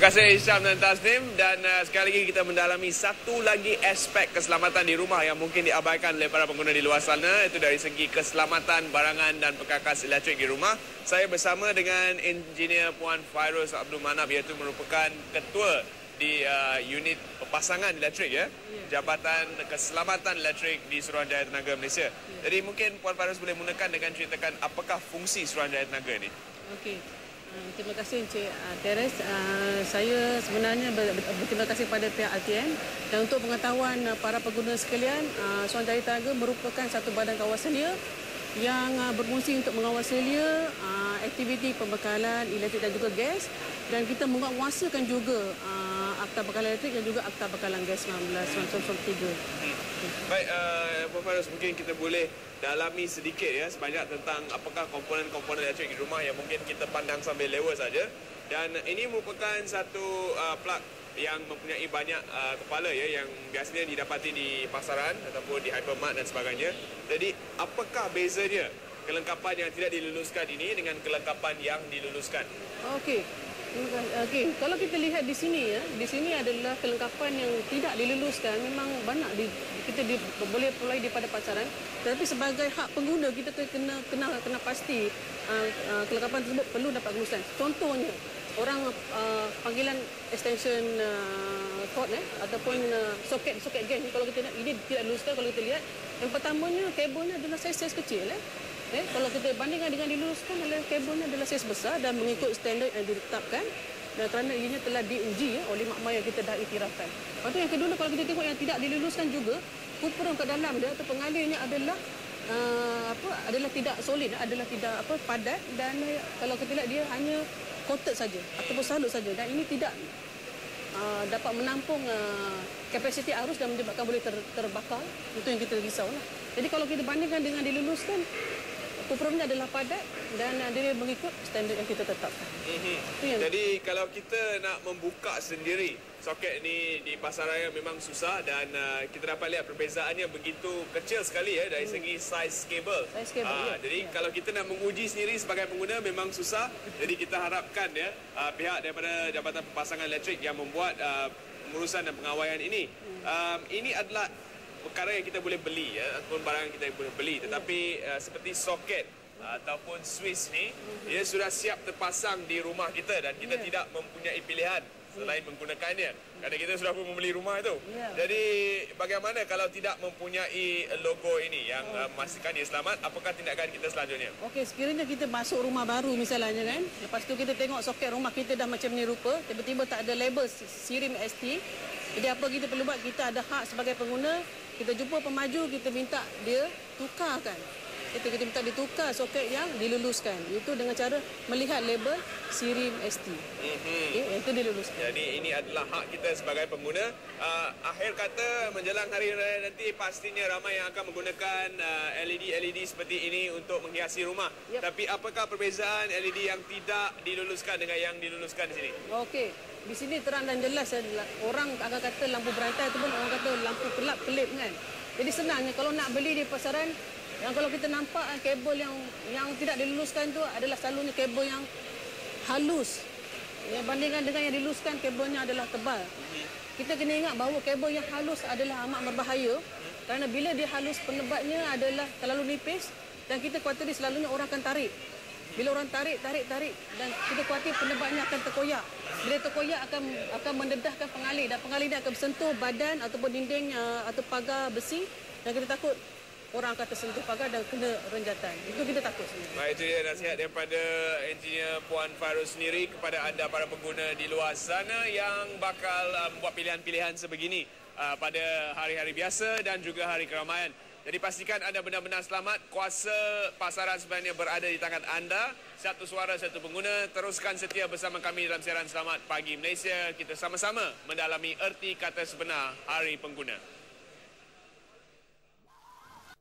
Terima kasih Isyam dan Tasnim dan uh, sekali lagi kita mendalami satu lagi aspek keselamatan di rumah yang mungkin diabaikan oleh para pengguna di luar sana itu dari segi keselamatan barangan dan perkakas elektrik di rumah. Saya bersama dengan engineer Puan Fairuz Abdul Manab iaitu merupakan ketua di uh, unit pasangan elektrik ya. Jabatan Keselamatan Elektrik di Suruhanjaya Tenaga Malaysia. Jadi mungkin Puan Fairuz boleh mulakan dengan ceritakan apakah fungsi Suruhanjaya Tenaga ini. Okey. Uh, terima kasih Encik uh, Teres. Uh, saya sebenarnya ber, ber, berterima kasih kepada pihak RTN dan untuk pengetahuan uh, para pengguna sekalian, Suan Jaya Tenaga merupakan satu badan kawasalia yang uh, berfungsi untuk mengawasilia uh, aktiviti pembekalan elektrik dan juga gas dan kita menguasakan juga akta bekalan elektrik dan juga akta bekalan gas 1993. Baik, uh, Puan Fairuz, mungkin kita boleh dalami sedikit ya sebanyak tentang apakah komponen-komponen elektrik di rumah yang mungkin kita pandang sambil lewat saja. Dan ini merupakan satu uh, plug yang mempunyai banyak uh, kepala ya yang biasanya didapati di pasaran ataupun di hypermart dan sebagainya. Jadi, apakah bezanya kelengkapan yang tidak diluluskan ini dengan kelengkapan yang diluluskan? Okey. Okey, kalau kita lihat di sini ya, di sini adalah kelengkapan yang tidak diluluskan. Memang banyak di, kita di, boleh mulai daripada pasaran. Tetapi sebagai hak pengguna kita kena kena kena pasti uh, uh, kelengkapan tersebut perlu dapat diluluskan. Contohnya orang uh, panggilan extension uh, cord eh ataupun uh, soket soket gen kalau kita lihat ini tidak diluluskan kalau kita lihat yang pertamanya kabelnya adalah saiz-saiz kecil eh Eh, kalau kita bandingkan dengan diluluskan adalah kabelnya adalah saiz besar dan mengikut standard yang ditetapkan dan kerana ianya telah diuji ya, oleh makmah yang kita dah iktirafkan. Lepas tu yang kedua kalau kita tengok yang tidak diluluskan juga, kupurung ke dalam dia atau pengalirnya adalah uh, apa adalah tidak solid adalah tidak apa padat dan uh, kalau kita lihat dia hanya coated saja ataupun salut saja dan ini tidak uh, dapat menampung uh, kapasiti arus dan menyebabkan boleh ter, terbakar itu yang kita risau lah. Jadi kalau kita bandingkan dengan diluluskan Kupurumnya adalah padat dan dia mengikut standard yang kita tetapkan. Mm-hmm. Jadi kalau kita nak membuka sendiri soket ni di pasaraya memang susah dan uh, kita dapat lihat perbezaannya begitu kecil sekali ya dari hmm. segi size kabel. Size kabel. Uh, ya. Jadi ya. kalau kita nak menguji sendiri sebagai pengguna memang susah. jadi kita harapkan ya uh, pihak daripada Jabatan Pasangan Elektrik yang membuat uh, pengurusan dan pengawaian ini hmm. um, ini adalah perkara yang kita boleh beli ya ataupun barang yang kita boleh beli tetapi uh, seperti soket ataupun Swiss ni ia sudah siap terpasang di rumah kita dan kita yeah. tidak mempunyai pilihan selain menggunakannya kerana kita sudah pun membeli rumah itu. Yeah. Jadi bagaimana kalau tidak mempunyai logo ini yang uh, memastikan dia selamat apakah tindakan kita selanjutnya? Okey, sekiranya kita masuk rumah baru misalnya kan, lepas tu kita tengok soket rumah kita dah macam ni rupa, tiba-tiba tak ada label Sirim ST. Jadi apa kita perlu buat? Kita ada hak sebagai pengguna kita jumpa pemaju kita minta dia tukarkan kita kita minta ditukar soket yang diluluskan itu dengan cara melihat label Sirim ST. Mm-hmm. Okay, itu diluluskan. Jadi ini adalah hak kita sebagai pengguna. Uh, akhir kata menjelang hari raya nanti pastinya ramai yang akan menggunakan uh, LED LED seperti ini untuk menghiasi rumah. Yep. Tapi apakah perbezaan LED yang tidak diluluskan dengan yang diluluskan di sini? Okey di sini terang dan jelas adalah orang akan kata lampu berantai ataupun orang kata lampu kelap kelip kan. Jadi senangnya kalau nak beli di pasaran yang kalau kita nampak ah, kabel yang yang tidak diluluskan tu adalah selalunya kabel yang halus. Yang bandingkan dengan yang diluluskan kabelnya adalah tebal. Kita kena ingat bahawa kabel yang halus adalah amat berbahaya kerana bila dia halus penebatnya adalah terlalu nipis dan kita khawatir selalunya orang akan tarik. Bila orang tarik, tarik, tarik dan kita khawatir penebatnya akan terkoyak. Bila terkoyak akan akan mendedahkan pengalih dan pengalih ini akan bersentuh badan ataupun dinding uh, atau pagar besi dan kita takut orang akan tersentuh pagar dan kena renjatan. Itu kita takut sebenarnya. Baik, itu dia nasihat daripada engineer Puan Farus sendiri kepada anda para pengguna di luar sana yang bakal uh, membuat pilihan-pilihan sebegini uh, pada hari-hari biasa dan juga hari keramaian. Jadi pastikan anda benar-benar selamat. Kuasa pasaran sebenarnya berada di tangan anda. Satu suara, satu pengguna. Teruskan setia bersama kami dalam siaran Selamat Pagi Malaysia. Kita sama-sama mendalami erti kata sebenar Hari Pengguna.